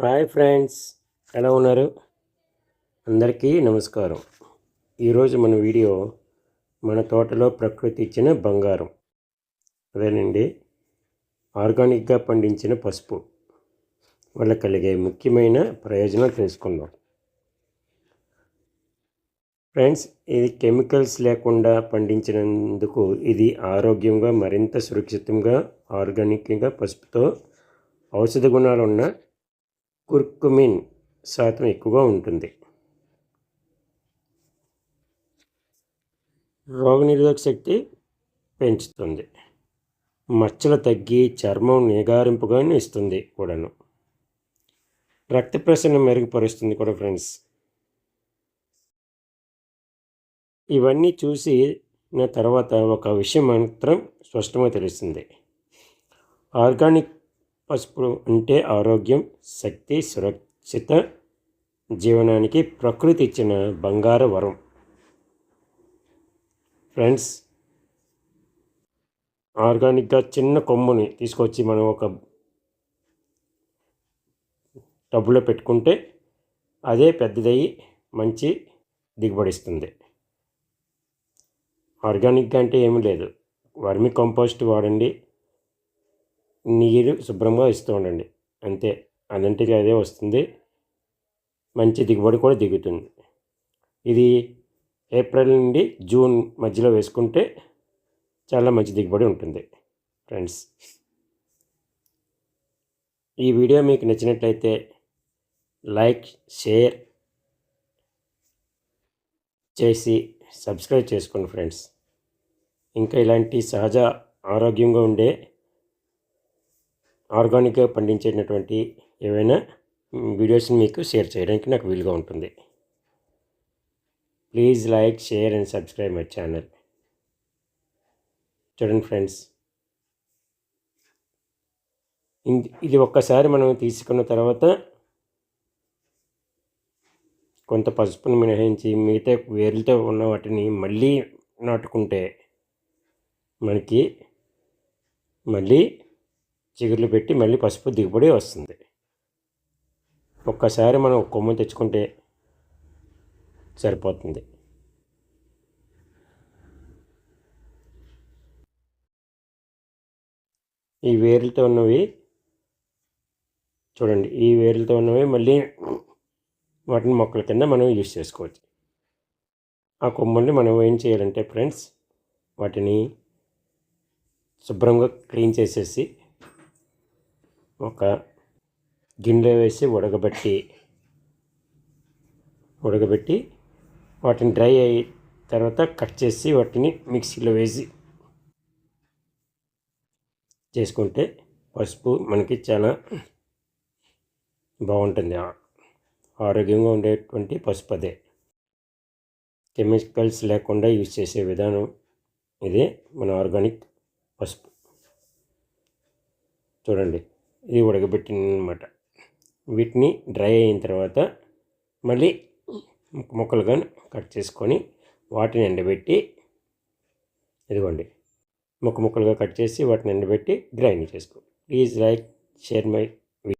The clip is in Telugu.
హాయ్ ఫ్రెండ్స్ ఎలా ఉన్నారు? అందరికీ నమస్కారం. ఈరోజు మన వీడియో మన తోటలో ప్రకృతి ఇచ్చిన బంగారం. అదేనండి ఆర్గానిక్గా పండించిన పసుపు. వల్ల కలిగే ముఖ్యమైన ప్రయోజనాలు తెలుసుకుందాం. ఫ్రెండ్స్ ఇది కెమికల్స్ లేకుండా పండించినందుకు ఇది ఆరోగ్యంగా మరింత సురక్షితంగా ఆర్గానిక్గా పసుపుతో ఔషధ గుణాలు ఉన్న కుర్కుమిన్ శాతం ఎక్కువగా ఉంటుంది. రోగనిరోధక శక్తి పెంచుతుంది. మచ్చలు తగ్గి చర్మం నిగారింపుగాను ఇస్తుంది కూడాను. రక్త ప్రసరణ మెరుగుపరుస్తుంది కూడా ఫ్రెండ్స్. ఇవన్నీ చూసి నా తర్వాత ఒక విషయం మాత్రం స్పష్టంగా తెలుస్తుంది. ఆర్గానిక్ పసుపు అంటే ఆరోగ్యం శక్తి సురక్షిత జీవనానికి ప్రకృతి ఇచ్చిన బంగారు వరం. ఫ్రెండ్స్ ఆర్గానిక్గా చిన్న కొమ్ముని తీసుకొచ్చి మనం ఒక టబ్బులో పెట్టుకుంటే అదే పెద్దదయ్యి మంచి దిగుబడిస్తుంది. ఆర్గానిక్గా అంటే ఏమీ లేదు. వర్మి కంపోస్ట్ వాడండి. నీరు శుభ్రంగా ఇస్తూ ఉండండి. అంతే. అదంటికి అదే వస్తుంది. మంచి దిగుబడి కూడా దిగుతుంది. ఇది ఏప్రిల్ నుండి జూన్ మధ్యలో వేసుకుంటే చాలా మంచి దిగుబడి ఉంటుంది ఫ్రెండ్స్. ఈ వీడియో మీకు నచ్చినట్లయితే లైక్ షేర్ చేసి సబ్స్క్రైబ్ చేసుకోండి ఫ్రెండ్స్. ఇంకా ఇలాంటి సహజ ఆరోగ్యంగా ఉండే ఆర్గానిక్గా పండించేటటువంటి ఏవైనా వీడియోస్ని మీకు షేర్ చేయడానికి నాకు వీలుగా ఉంటుంది. Please like share and subscribe my channel. చూడండి ఫ్రెండ్స్. ఇది ఒక్కసారి మనం తీసుకున్న తర్వాత కొంత పసుపును మినహాయించి మిగతా వేర్లతో ఉన్న వాటిని మళ్ళీ నాటుకుంటే మనకి మళ్ళీ చిగుర్లు పెట్టి మళ్ళీ పసుపు దిగుబడి వస్తుంది. ఒక్కసారి మనం కొమ్మ తెచ్చుకుంటే సరిపోతుంది. ఈ వేర్లతో ఉన్నవి చూడండి ఈ వేర్లతో ఉన్నవి మళ్ళీ వాటిని మొక్కల కింద మనం యూజ్ చేసుకోవచ్చు. ఆ కొమ్మల్ని మనం ఏం చేయాలంటే ఫ్రెండ్స్ వాటిని శుభ్రంగా క్లీన్ చేసేసి ఒక గిన్నెలో వేసి ఉడకబెట్టి ఉడకబెట్టి వాటిని డ్రై అయ్యి తర్వాత కట్ చేసి వాటిని మిక్సీలో వేసి చేసుకుంటే పసుపు మనకి చాలా బాగుంటుంది. ఆరోగ్యంగా ఉండేటువంటి పసుపు అదే. కెమికల్స్ లేకుండా యూజ్ చేసే విధానం ఇదే మన ఆర్గానిక్ పసుపు. చూడండి. ఇది ఉడకబెట్టినమాట వీటిని డ్రై అయిన తర్వాత మళ్ళీ ముక్కలుగా కట్ చేసుకొని వాటిని ఎండబెట్టి ఇదిగోండి. ముక్క ముక్కలుగా కట్ చేసి వాటిని ఎండబెట్టి గ్రైండ్ చేసుకో. Please like share my